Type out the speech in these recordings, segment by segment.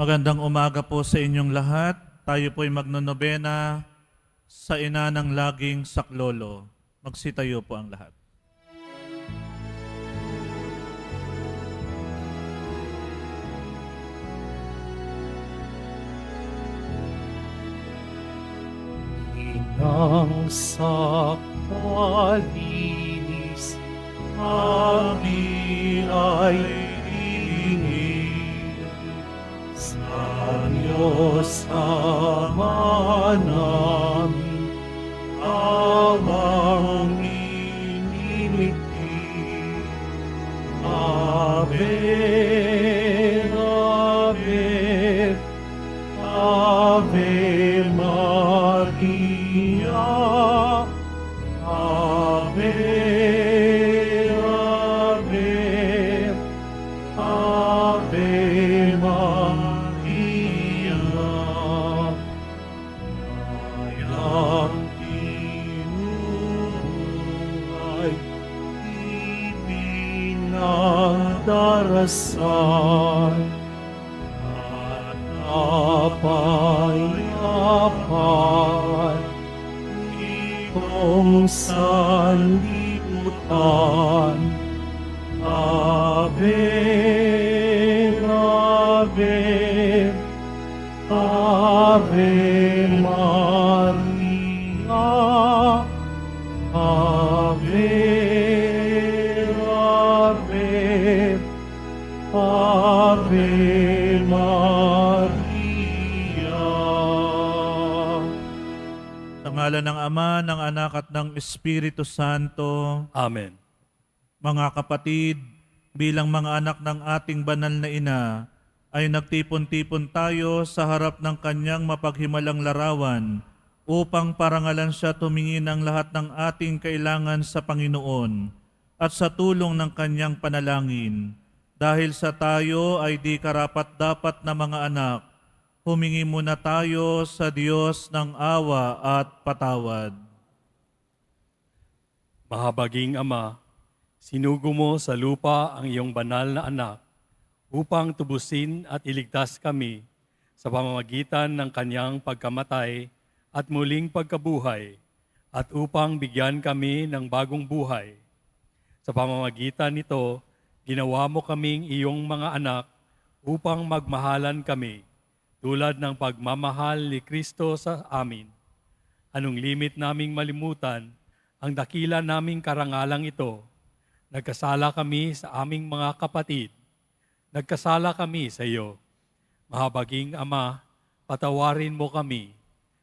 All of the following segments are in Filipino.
Magandang umaga po sa inyong lahat. Tayo po'y magnonobena sa ina ng laging saklolo. Magsitayo po ang lahat. Inang sa kalinis, kami ay Diyos ipinagdarasal, at napayapan, itong sanlibutan. Ave, Ave, Ave Ama, ng Anak at ng Espiritu Santo, Amen. mga kapatid, bilang mga anak ng ating banal na ina, ay nagtipon-tipon tayo sa harap ng kanyang mapaghimalang larawan upang parangalan siya tumingin ng lahat ng ating kailangan sa Panginoon at sa tulong ng kanyang panalangin. Dahil sa tayo ay di karapat-dapat na mga anak, humingi muna tayo sa Diyos ng awa at patawad. Mahabaging Ama, sinugo mo sa lupa ang iyong banal na anak upang tubusin at iligtas kami sa pamamagitan ng kanyang pagkamatay at muling pagkabuhay at upang bigyan kami ng bagong buhay. Sa pamamagitan nito, ginawa mo kaming iyong mga anak upang magmahalan kami tulad ng pagmamahal ni Kristo sa amin. Anong limit naming malimutan ang dakila naming karangalang ito. Nagkasala kami sa aming mga kapatid. Nagkasala kami sa iyo. Mahabaging Ama, patawarin mo kami.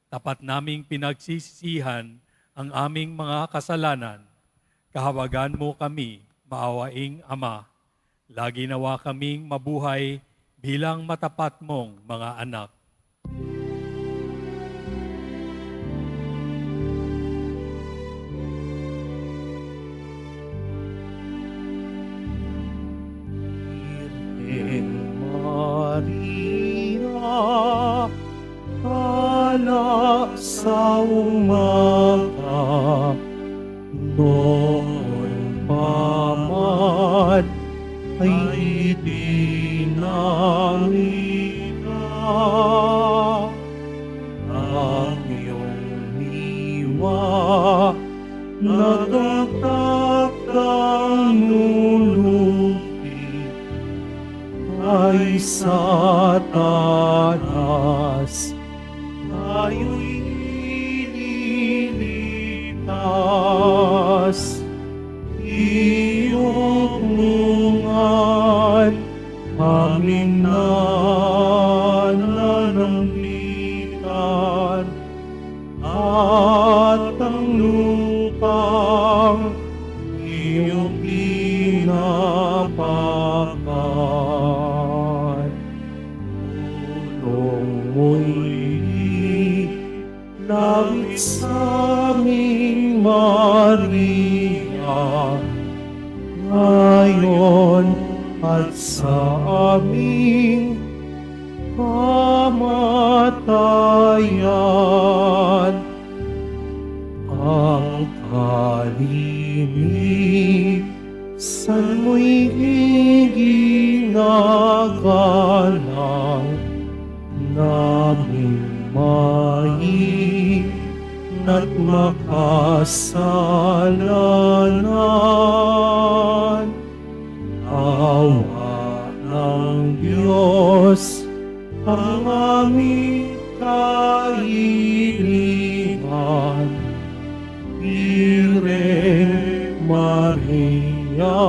Tapat naming pinagsisihan ang aming mga kasalanan. Kahawagan mo kami, maawaing Ama. Lagi nawa kaming mabuhay bilang matapat mong mga anak. Virgen Maria, ala sa umaga, noon pa man ay dinamika. Ay satanas, tayo'y nililigtas. Iyong pinapakan. Tulong mo'y langit sa aming Maria, ngayon at sa aming kamatayan. Ang kalimisan mo'y iginagalang namin mahin at makasalanan. Awa ng Diyos ang aming kahilingan. Ire Maria,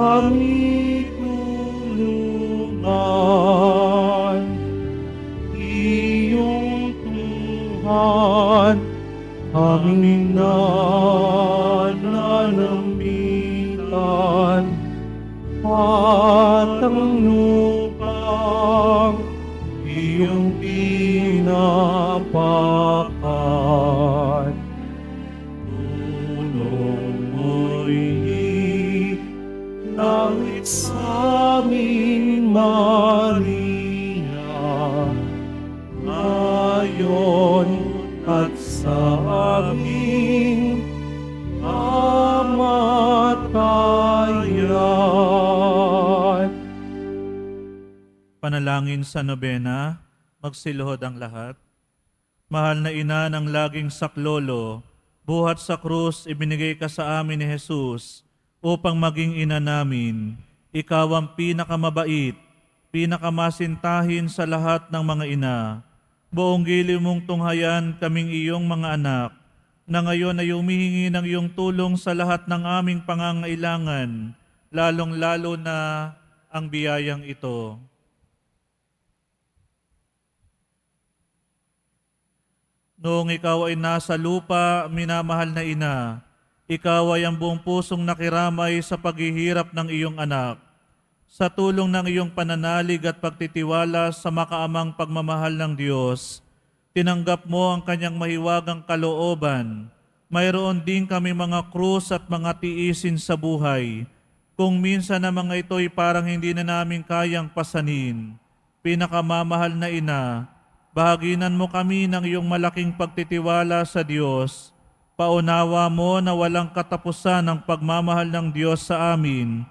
kami tulungan. Iyong Tuhan, aming nananamitan. Ngayon at sa aming kamatayan. Panalangin sa nobena, magsiluhod ang lahat. Mahal na ina ng laging saklolo, buhat sa krus ibinigay ka sa amin ni Jesus upang maging ina namin. Ikaw ang pinakamabait, pinakamasintahin sa lahat ng mga ina. Buong gili mong tunghayan kaming iyong mga anak, na ngayon ay humihingi ng iyong tulong sa lahat ng aming pangangailangan, lalong-lalo na ang biyayang ito. Noong ikaw ay nasa lupa, minamahal na ina, ikaw ay ang buong pusong nakiramay sa paghihirap ng iyong anak. Sa tulong ng iyong pananalig at pagtitiwala sa makaamang pagmamahal ng Diyos, tinanggap mo ang kanyang mahiwagang kalooban. Mayroon din kami mga krus at mga tiisin sa buhay. Kung minsan na mga ito'y parang hindi na namin kayang pasanin. Pinakamamahal na ina, Bahaginan mo kami ng iyong malaking pagtitiwala sa Diyos. Paunawa mo na walang katapusan ang pagmamahal ng Diyos sa amin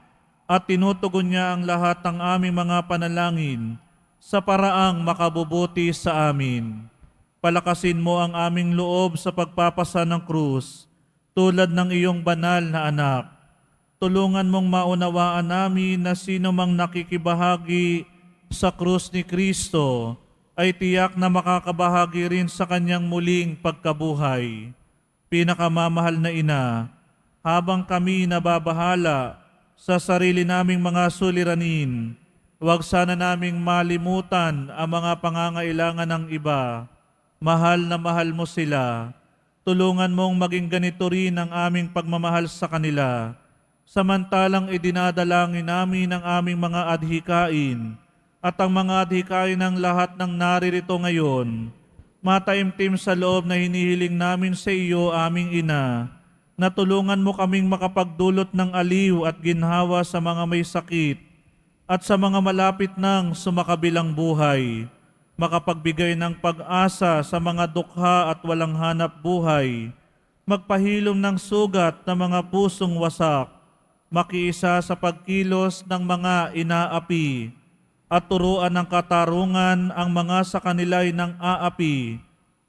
at tinutugon niya ang lahat ng aming mga panalangin sa paraang makabubuti sa amin. Palakasin mo ang aming loob sa pagpapasa ng krus tulad ng iyong banal na anak. Tulungan mong maunawaan namin na sino mang nakikibahagi sa krus ni Kristo ay tiyak na makakabahagi rin sa kanyang muling pagkabuhay. Pinakamamahal na ina, habang kami nababahala sa sarili naming mga suliranin, huwag sana naming malimutan ang mga pangangailangan ng iba. Mahal na mahal mo sila. Tulungan mong maging ganito rin ang aming pagmamahal sa kanila. Samantalang idinadalangin namin ang aming mga adhikain, at ang mga adhikain ng lahat ng naririto ngayon, mataimtim sa loob na hinihiling namin sa iyo, aming ina, na tulungan mo kaming makapagdulot ng aliw at ginhawa sa mga may sakit at sa mga malapit ng sumakabilang buhay, makapagbigay ng pag-asa sa mga dukha at walang hanap buhay, magpahilom ng sugat ng mga pusong wasak, makiisa sa pagkilos ng mga inaapi, at turuan ng katarungan ang mga sa kanila'y ng aapi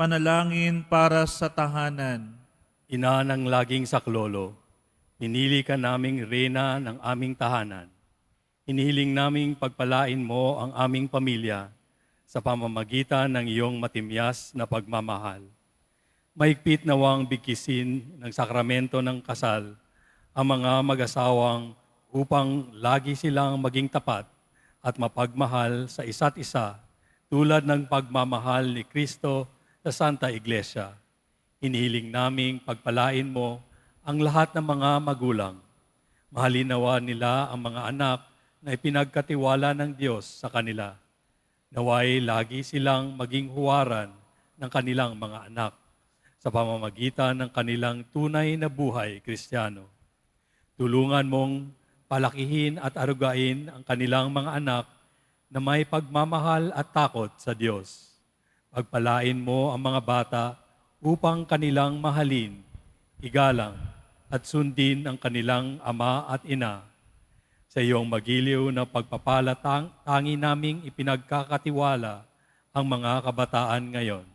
Panalangin para sa tahanan. Ina ng laging saklolo, pinili ka naming reyna ng aming tahanan. Hinihiling naming pagpalain mo ang aming pamilya sa pamamagitan ng iyong matimyas na pagmamahal. Mahigpit nawang bigkisin ng sakramento ng kasal ang mga mag-asawang upang lagi silang maging tapat at mapagmahal sa isa't isa tulad ng pagmamahal ni Kristo sa Santa Iglesia. Inihiling naming pagpalain mo ang lahat ng mga magulang. Mahalin nawa nila ang mga anak na ipinagkatiwala ng Diyos sa kanila. Naway lagi silang maging huwaran ng kanilang mga anak sa pamamagitan ng kanilang tunay na buhay kristyano. Tulungan mong palakihin at arugain ang kanilang mga anak na may pagmamahal at takot sa Diyos. Pagpalain mo ang mga bata upang kanilang mahalin, igalang, at sundin ang kanilang ama at ina. Sa iyong magiliw na pagpapala tang, tangi naming ipinagkakatiwala ang mga kabataan ngayon.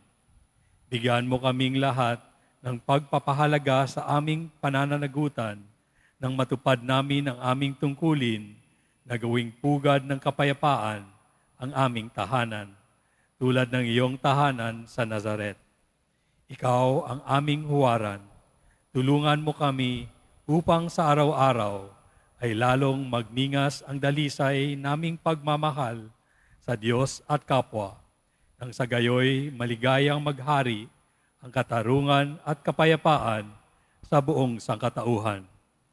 Bigyan mo kaming lahat ng pagpapahalaga sa aming panananagutan nang matupad namin ang aming tungkulin na gawing pugad ng kapayapaan ang aming tahanan, tulad ng iyong tahanan sa Nazaret. Ikaw ang aming huwaran. Tulungan mo kami upang sa araw-araw ay lalong magningas ang dalisay naming pagmamahal sa Diyos at kapwa. Nang sa gayoy maligayang maghari ang katarungan at kapayapaan sa buong sangkatauhan.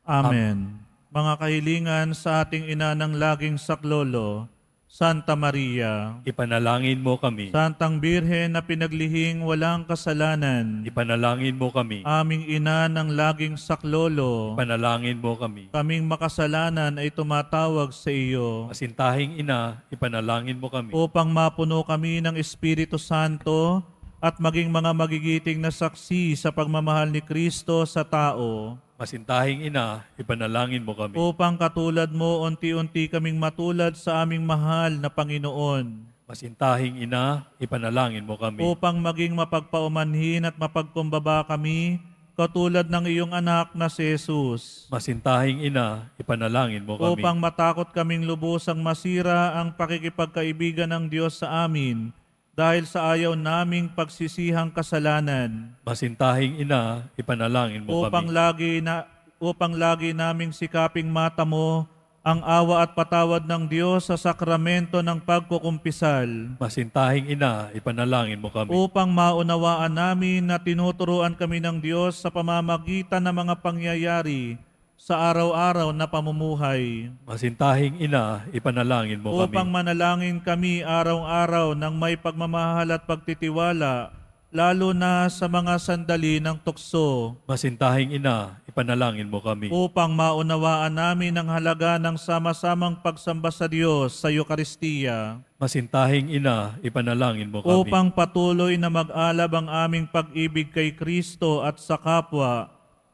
Amen. Mga kahilingan sa ating ina ng laging saklolo, Santa Maria, Ipanalangin mo kami. Santang Birhen na pinaglihing walang kasalanan, Ipanalangin mo kami. aming ina ng laging saklolo, Ipanalangin mo kami. kaming makasalanan ay tumatawag sa iyo Masintahing ina, ipanalangin mo kami. upang mapuno kami ng Espiritu Santo at maging mga magigiting na saksi sa pagmamahal ni Kristo sa tao. Masintahing ina, ipanalangin mo kami. Upang katulad mo, unti-unti kaming matulad sa aming mahal na Panginoon. Masintahing ina, ipanalangin mo kami. Upang maging mapagpaumanhin at mapagkumbaba kami, katulad ng iyong anak na si Jesus. Masintahing ina, ipanalangin mo kami. Upang matakot kaming lubusang masira ang pakikipagkaibigan ng Diyos sa amin, dahil sa ayaw naming pagsisihang kasalanan. Masintahing ina, ipanalangin mo upang kami. lagi na upang lagi naming sikaping mata mo ang awa at patawad ng Diyos sa sakramento ng pagkukumpisal Masintahing ina, ipanalangin mo kami. upang maunawaan namin na tinuturuan kami ng Diyos sa pamamagitan ng mga pangyayari sa araw-araw na pamumuhay Masintahing ina, ipanalangin mo upang kami. manalangin kami araw-araw ng may pagmamahal at pagtitiwala lalo na sa mga sandali ng tukso Masintahing ina, ipanalangin mo kami. upang maunawaan namin ang halaga ng sama-samang pagsamba sa Diyos sa Eukaristiya, Masintahing ina, ipanalangin mo kami. upang patuloy na mag-alab ang aming pag-ibig kay Kristo at sa kapwa,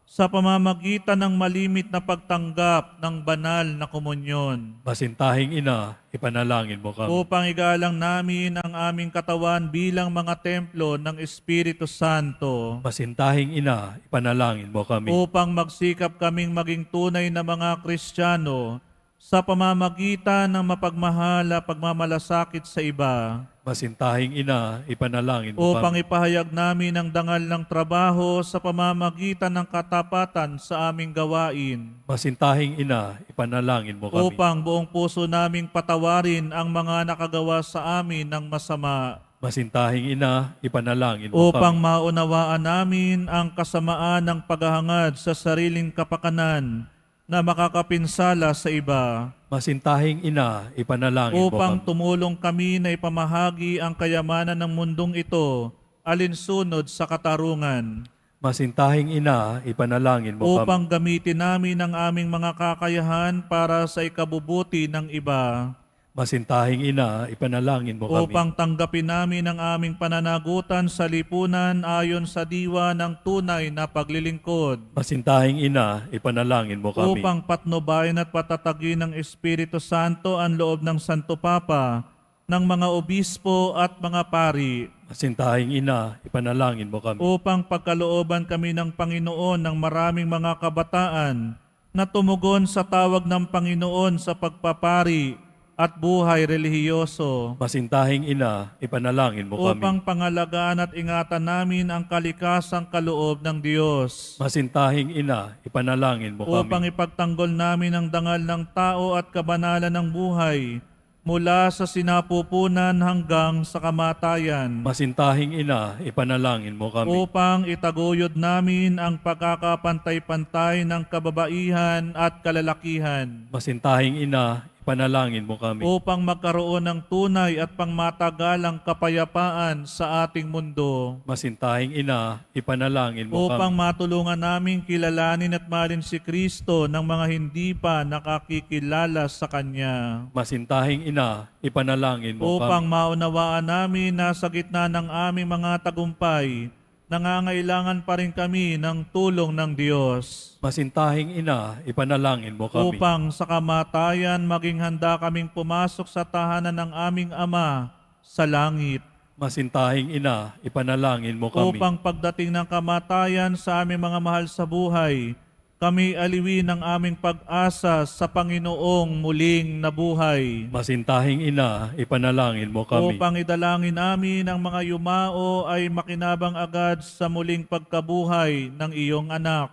sa pamamagitan ng malimit na pagtanggap ng banal na komunyon, Masintahing ina, ipanalangin mo kami. upang igalang namin ang aming katawan bilang mga templo ng Espiritu Santo, Masintahing ina, ipanalangin mo kami. upang magsikap kaming maging tunay na mga Kristiyano sa pamamagitan ng mapagmahala pagmamalasakit sa iba Masintahing ina, ipanalangin mo upang kami. ipahayag namin ang dangal ng trabaho sa pamamagitan ng katapatan sa aming gawain Masintahing ina, ipanalangin mo kami. upang buong puso naming patawarin ang mga nakagawa sa amin ng masama Masintahing ina, ipanalangin mo upang kami. maunawaan namin ang kasamaan ng paghahangad sa sariling kapakanan na makakapinsala sa iba Masintahing ina, ipanalangin mo upang kami. tumulong kami na ipamahagi ang kayamanan ng mundong ito alinsunod sa katarungan Masintahing ina, ipanalangin mo kami. upang gamitin namin ang aming mga kakayahan para sa ikabubuti ng iba Masintahing ina, ipanalangin mo kami. upang tanggapin namin ang aming pananagutan sa lipunan ayon sa diwa ng tunay na paglilingkod Masintahing ina, ipanalangin mo kami. upang patnubayan at patatagin ng Espiritu Santo ang loob ng Santo Papa ng mga obispo at mga pari Masintahing ina, ipanalangin mo kami. upang pagkalooban kami ng Panginoon ng maraming mga kabataan na tumugon sa tawag ng Panginoon sa pagpapari at buhay relihiyoso Masintahing ina, ipanalangin mo kami. upang pangalagaan at ingatan namin ang kalikasang kaloob ng Diyos Masintahing ina, ipanalangin mo upang kami. ipagtanggol namin ang dangal ng tao at kabanalan ng buhay mula sa sinapupunan hanggang sa kamatayan. Masintahing ina, ipanalangin mo kami. upang itaguyod namin ang pagkakapantay-pantay ng kababaihan at kalalakihan Masintahing ina, ipanalangin mo kami. upang magkaroon ng tunay at pangmatagalang kapayapaan sa ating mundo. Masintahing ina, ipanalangin mo upang kami. matulungan namin kilalanin at mahalin si Kristo ng mga hindi pa nakakikilala sa Kanya. Masintahing ina, ipanalangin mo Upang kami. maunawaan namin na sa gitna ng aming mga tagumpay, nangangailangan pa rin kami ng tulong ng Diyos. Masintahing ina, ipanalangin mo kami. Upang sa kamatayan maging handa kaming pumasok sa tahanan ng aming Ama sa langit. Masintahing ina, ipanalangin mo kami. Upang pagdating ng kamatayan sa aming mga mahal sa buhay, kami aliwin ng aming pag-asa sa Panginoong muling nabuhay. Masintahing ina, ipanalangin mo kami. Upang idalangin namin ang mga yumao ay makinabang agad sa muling pagkabuhay ng iyong anak.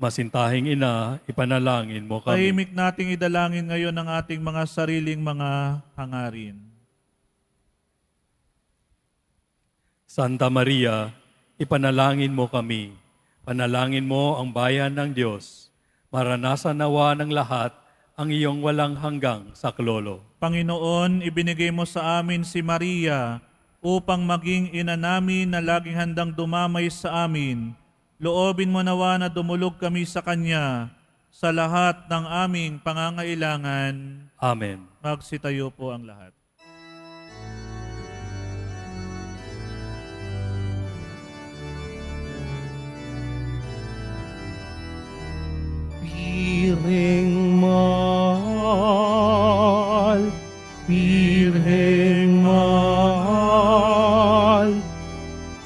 Masintahing ina, ipanalangin mo kami. Tahimik nating idalangin ngayon ang ating mga sariling mga hangarin. Santa Maria, ipanalangin mo kami. Panalangin mo ang bayan ng Diyos. Maranasan nawa ng lahat ang iyong walang hanggang saklolo. Panginoon, ibinigay mo sa amin si Maria upang maging ina namin na laging handang dumamay sa amin. Loobin mo nawa na dumulog kami sa Kanya sa lahat ng aming pangangailangan. Amen. Magsitayo po ang lahat. Piring mahal, piring mahal,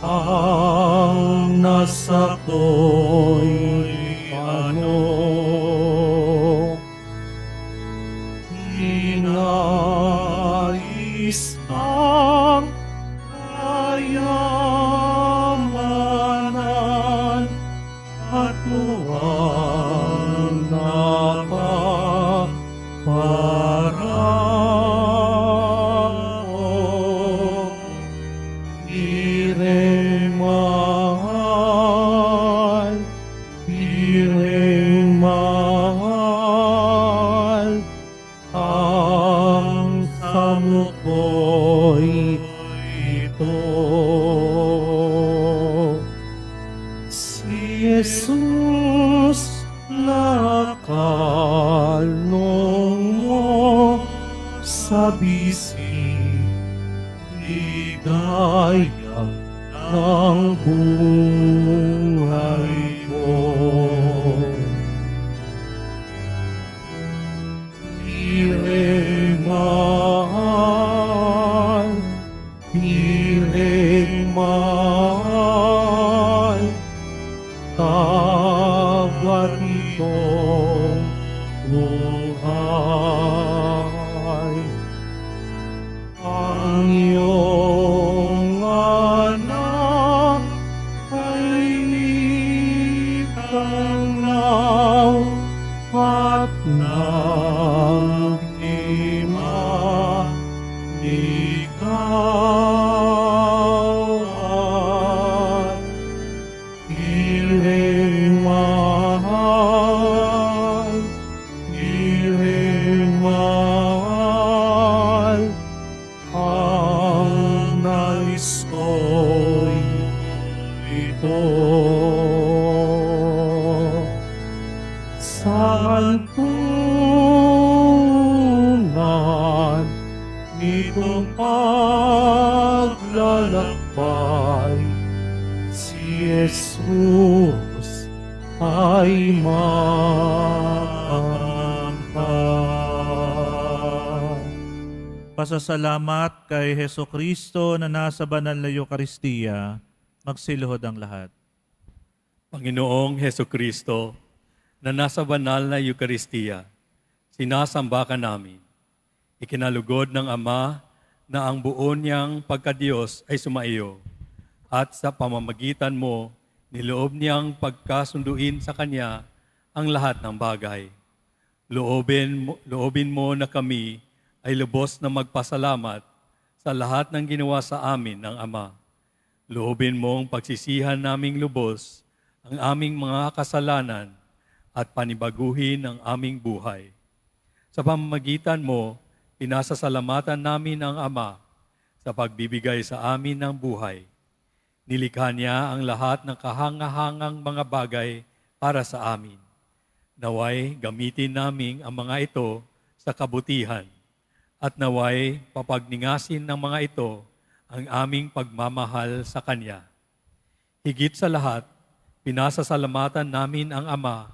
ang nasa ko'y ano. Sa bisi ligaya ng buhay Pasasalamat kay Heso Kristo na nasa banal na Eukaristiya. Magsiluhod ang lahat. Panginoong Heso Kristo, na nasa banal na Eukaristiya, sinasamba ka namin. Ikinalugod ng Ama na ang buo niyang pagkadiyos ay sumaiyo at sa pamamagitan mo, niloob niyang pagkasunduin sa Kanya ang lahat ng bagay. Loobin loobin mo na kami ay lubos na magpasalamat sa lahat ng ginawa sa amin ng Ama. Loobin mong pagsisihan naming lubos ang aming mga kasalanan at panibaguhin ang aming buhay. Sa pamamagitan mo, pinasasalamatan namin ang Ama sa pagbibigay sa amin ng buhay. Nilikha niya ang lahat ng kahangahangang mga bagay para sa amin. Naway gamitin namin ang mga ito sa kabutihan at naway papagningasin ng mga ito ang aming pagmamahal sa Kanya. Higit sa lahat, pinasasalamatan namin ang Ama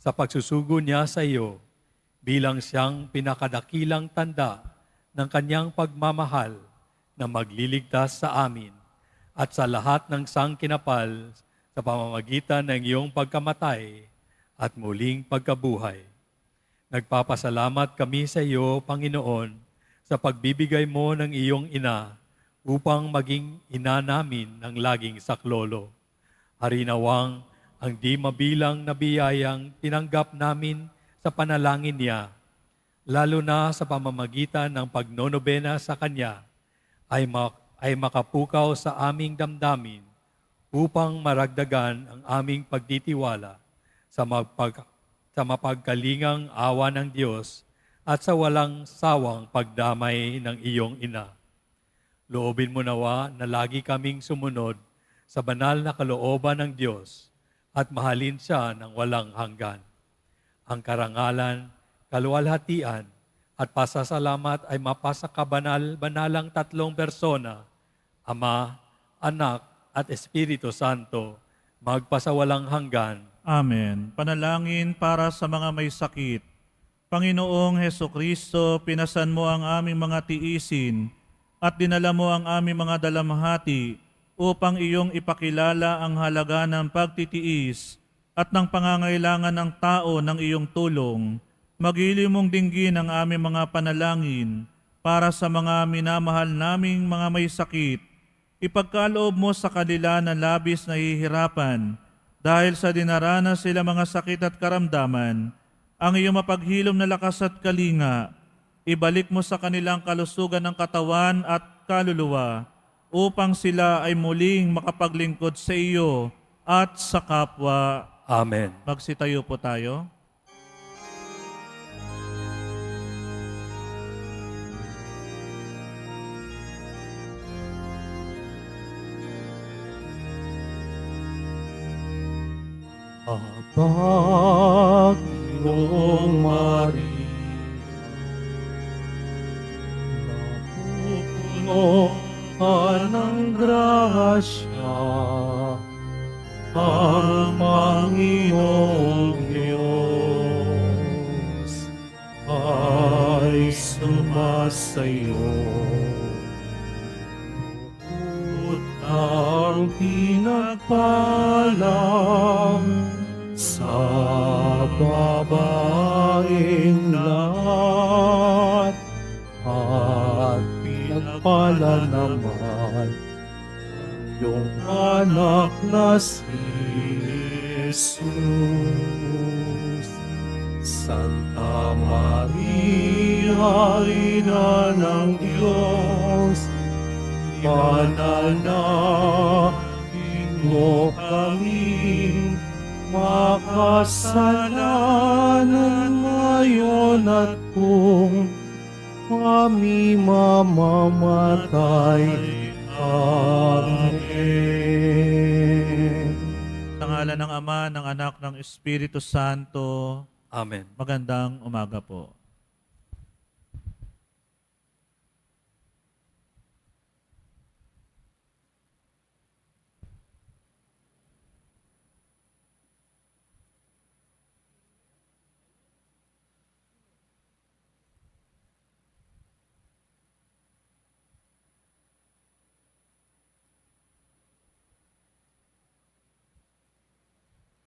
sa pagsusugo niya sa iyo bilang siyang pinakadakilang tanda ng Kanyang pagmamahal na magliligtas sa amin at sa lahat ng sangkinapal sa pamamagitan ng iyong pagkamatay at muling pagkabuhay. Nagpapasalamat kami sa iyo, Panginoon, sa pagbibigay mo ng iyong ina upang maging ina namin ng laging saklolo. Harinawang ang di mabilang na biyayang tinanggap namin sa panalangin niya, lalo na sa pamamagitan ng pagnonobena sa Kanya, ay, mak- ay makapukaw sa aming damdamin upang maragdagan ang aming pagtitiwala sa, mapag, sa mapagkalingang awa ng Diyos at sa walang sawang pagdamay ng iyong ina. Loobin mo nawa na lagi kaming sumunod sa banal na kalooban ng Diyos at mahalin siya ng walang hanggan. Ang karangalan, kaluwalhatian, at pasasalamat ay mapasa kabanal-banalang tatlong persona, Ama, Anak, at Espiritu Santo, magpasawalang hanggan. Amen. Panalangin para sa mga may sakit. Panginoong Heso Kristo, pinasan mo ang aming mga tiisin at dinala mo ang aming mga dalamhati upang iyong ipakilala ang halaga ng pagtitiis at ng pangangailangan ng tao ng iyong tulong. Magili mong dinggin ang aming mga panalangin para sa mga minamahal naming mga may sakit. Ipagkaloob mo sa kanila na labis na hihirapan dahil sa dinaranas sila mga sakit at karamdaman, ang iyong mapaghilom na lakas at kalinga, ibalik mo sa kanilang kalusugan ng katawan at kaluluwa, upang sila ay muling makapaglingkod sa iyo at sa kapwa. Amen. Magsitayo po tayo. Panginoong Maria, napupuno ka ng grasya, ang Panginoong Diyos ay sumasayo. Ang pinagpalang pinagpala naman iyong anak na si Jesus. Santa Maria, Ina ng Diyos, Panalangin mo kami makasalanan ngayon at kung kami mamamatay. Amen. Sa ngalan ng Ama, ng Anak, ng Espiritu Santo, Amen. magandang umaga po.